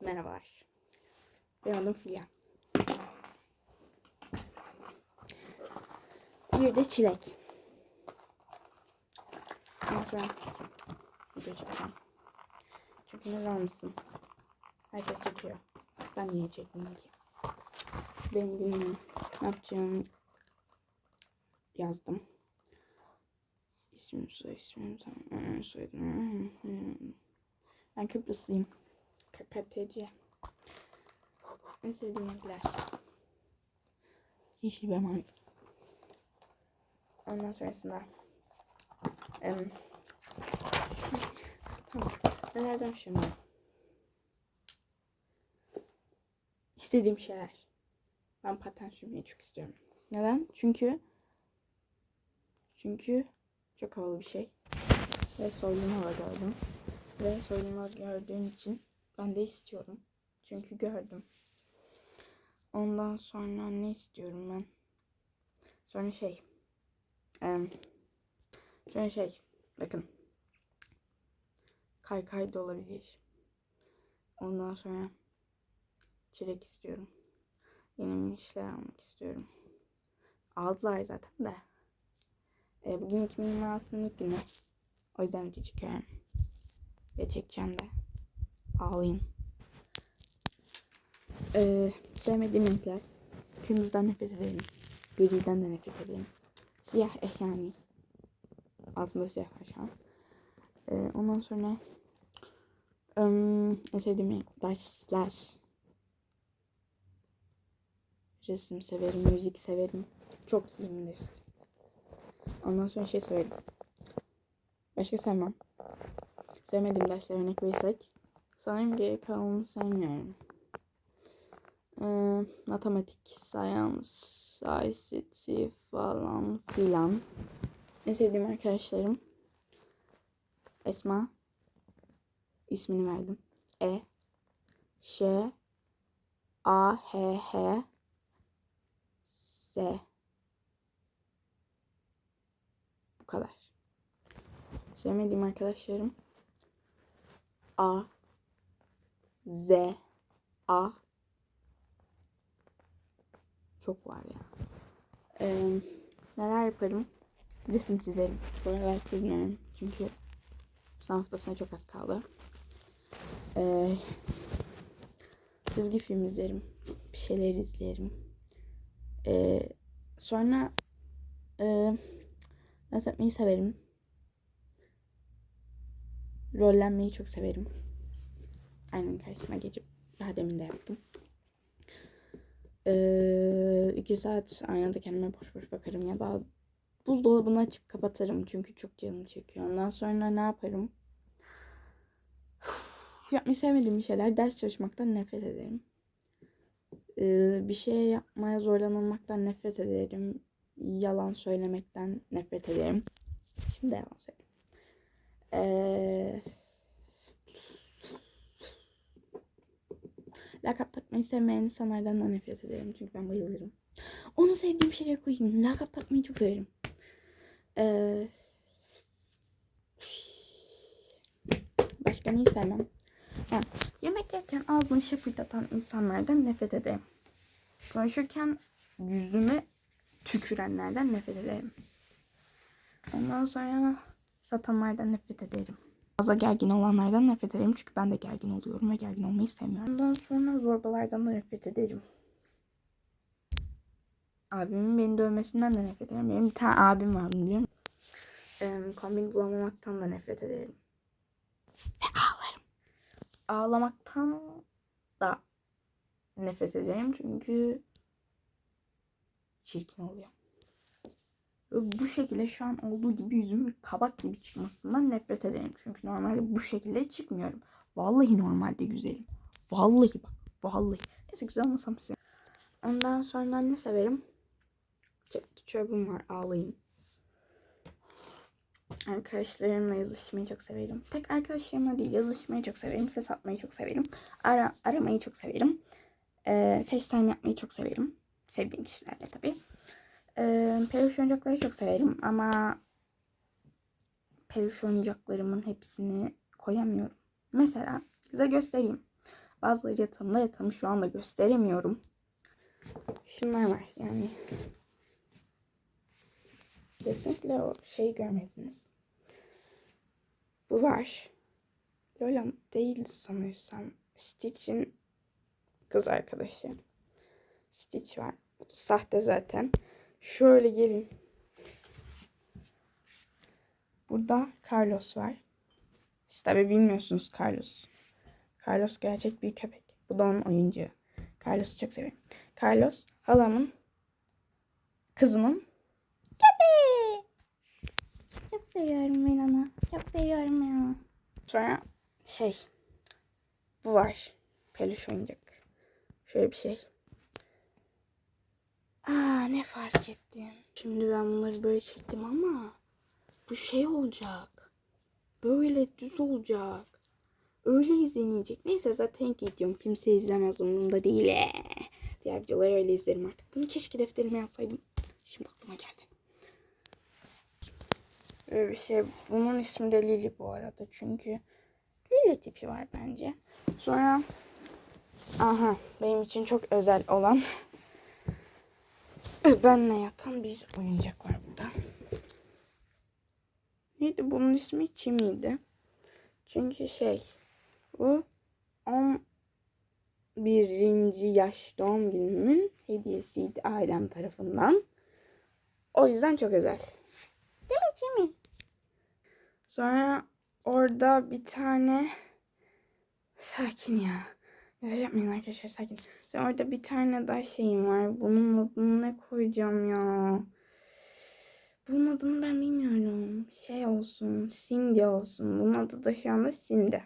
Merhabalar. Benim adım Fulya. Bir de çilek. Sonra video çekeceğim. Çünkü neden mısın? Herkes çekiyor. Ben niye çekmiyorum ki? Benim günüm ne yapacağımı yazdım. İsmim, soy ismim, soyadım. Ben Kıbrıslıyım. KKTC. En sevdiğim renkler. Yeşil ve mavi. Ondan sonrasında em, tamam. Nelerden şimdi? İstediğim şeyler. Ben paten sürmeyi çok istiyorum. Neden? Çünkü çünkü çok havalı bir şey. Ve hava gördüm. Ve soyluğunu gördüğüm için ben de istiyorum. Çünkü gördüm. Ondan sonra ne istiyorum ben? Sonra şey. em, sonra şey. Bakın. Kaykay da olabilir. Ondan sonra çilek istiyorum. Yeni işler almak istiyorum. Aldılar zaten de. E, bugün 2026'nın ilk günü. O yüzden video çekiyorum. Ve çekeceğim de. Ağlayın. Ee, sevmediğim renkler. Kırmızıdan nefret ederim. Griden de nefret ederim. Siyah eh yani. Altında siyah var şu an. Ee, ondan sonra ım, en sevdiğim dersler. Resim severim, müzik severim. Çok iyiyimdir. Ondan sonra şey severim. Başka sevmem. Sevmediğim dersler örnek verirsek. Sanırım geri kalanını sevmiyorum. Ee, matematik, science, ICT falan filan. En sevdiğim arkadaşlarım. Esma. ismini verdim. E. Ş. A. H. H. S. Bu kadar. Sevmediğim arkadaşlarım. A. Z. A. Çok var ya. Ee, neler yaparım? Resim çizerim. Aralar çizmiyorum. Çünkü sınav haftasına çok az kaldı. Ee, çizgi film izlerim. Bir şeyler izlerim. Ee, sonra e, dans etmeyi severim. Rollenmeyi çok severim. Aynanın karşısına geçip daha demin de yaptım. Ee, iki saat aynada kendime boş boş bakarım ya da buzdolabını açıp kapatırım çünkü çok canım çekiyor. Ondan sonra ne yaparım? Yapmayı sevmediğim şeyler. Ders çalışmaktan nefret ederim. Ee, bir şey yapmaya zorlanılmaktan nefret ederim. Yalan söylemekten nefret ederim. Şimdi yalan söyleyeyim. Ee, lakap takmayı sevmeyen insanlardan da nefret ederim. Çünkü ben bayılırım. Onu sevdiğim şeylere koyayım. Lakap takmayı çok severim. Ee, başka neyi sevmem? Ha, yemek yerken ağzını şapırdatan insanlardan nefret ederim. Konuşurken yüzüme tükürenlerden nefret ederim. Ondan sonra satanlardan nefret ederim. Fazla gergin olanlardan nefret ederim çünkü ben de gergin oluyorum ve gergin olmayı sevmiyorum. Ondan sonra zorbalardan da nefret ederim. Abimin beni dövmesinden de nefret ederim. Benim bir tane abim var bunu biliyor musun? Ee, kombin bulamamaktan da nefret ederim. Ve ağlarım. Ağlamaktan da nefret ederim çünkü çirkin oluyor. Bu şekilde şu an olduğu gibi yüzümün kabak gibi çıkmasından nefret ederim. Çünkü normalde bu şekilde çıkmıyorum. Vallahi normalde güzelim. Vallahi bak. Vallahi. Neyse güzel olmasam size. Ondan sonra ne severim? Çöpüm var. Ağlayayım. Arkadaşlarımla yazışmayı çok severim. Tek arkadaşlarımla değil yazışmayı çok severim. Ses atmayı çok severim. Ara, aramayı çok severim. Ee, FaceTime yapmayı çok severim. Sevdiğim kişilerle tabii. Ee, peluş oyuncakları çok severim ama peluş oyuncaklarımın hepsini koyamıyorum. Mesela size göstereyim. Bazıları yatağımda yatağımı şu anda gösteremiyorum. Şunlar var yani. Kesinlikle o şeyi görmediniz. Bu var. Lola değil sanırsam. Stitch'in kız arkadaşı. Stitch var. Bu sahte zaten. Şöyle gelin. Burada Carlos var. Siz tabi bilmiyorsunuz Carlos. Carlos gerçek bir köpek. Bu da onun oyuncağı. Carlos'u çok seviyorum. Carlos halamın kızının köpeği. Çok seviyorum ben onu. Çok seviyorum ben onu. Sonra şey bu var. Peluş oyuncak. Şöyle bir şey. Aa ne fark ettim. Şimdi ben bunları böyle çektim ama bu şey olacak. Böyle düz olacak. Öyle izlenecek. Neyse zaten gidiyorum. Kimse izlemez umurumda değil. Diğer videoları öyle izlerim artık. Bunu keşke defterime yazsaydım. Şimdi aklıma geldi. Böyle bir şey. Bunun ismi de Lili bu arada. Çünkü Lili tipi var bence. Sonra aha benim için çok özel olan benle yatan bir oyuncak var burada. Neydi bunun ismi? Çimi'ydi. Çünkü şey bu 11. yaş doğum günümün hediyesiydi ailem tarafından. O yüzden çok özel. Değil mi Çimi? Sonra orada bir tane sakin ya. Mesaj yapmayın arkadaşlar sakin. Sonra orada bir tane daha şeyim var. Bunun adını ne koyacağım ya? Bunun adını ben bilmiyorum. Şey olsun. Cindy olsun. Bunun adı da şu anda Cindy.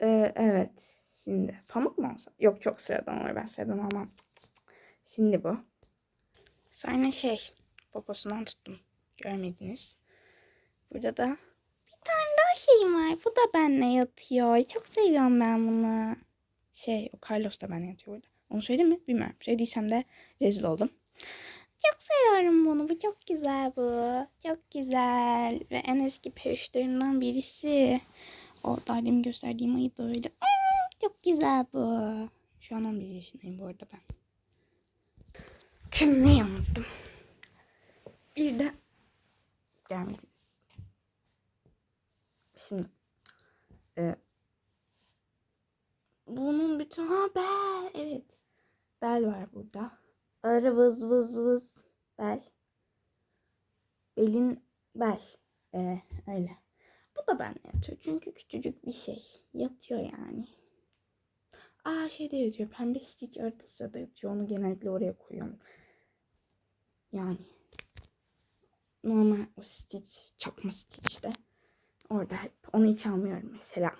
Ee, evet. Cindy. Pamuk mu olsa? Yok çok sıradan olur. Ben sıradan almam. Cindy bu. Sonra şey. Poposundan tuttum. Görmediniz. Burada da şeyim var. Bu da benimle yatıyor. Çok seviyorum ben bunu. Şey o Carlos da benimle yatıyor burada. Onu söyledim mi? Bilmiyorum. Söylediysem de rezil oldum. Çok seviyorum bunu. Bu çok güzel bu. Çok güzel. Ve en eski peruşlarından birisi. O demin gösterdiğim ayı da öyle. Aa, çok güzel bu. Şu an 11 yaşındayım bu arada ben. Neyi unuttum? Bir de gelmediniz. Şimdi e, bunun bütün ha bel evet bel var burada. Arı vız vız vız bel. Belin bel. Ee, öyle. Bu da benle yatıyor. Çünkü küçücük bir şey. Yatıyor yani. Aa şeyde yatıyor. Pembe stitch arada sırada yatıyor. Onu genellikle oraya koyuyorum. Yani. Normal o stitch. Çakma stitch de. Orada hep. Onu hiç almıyorum mesela.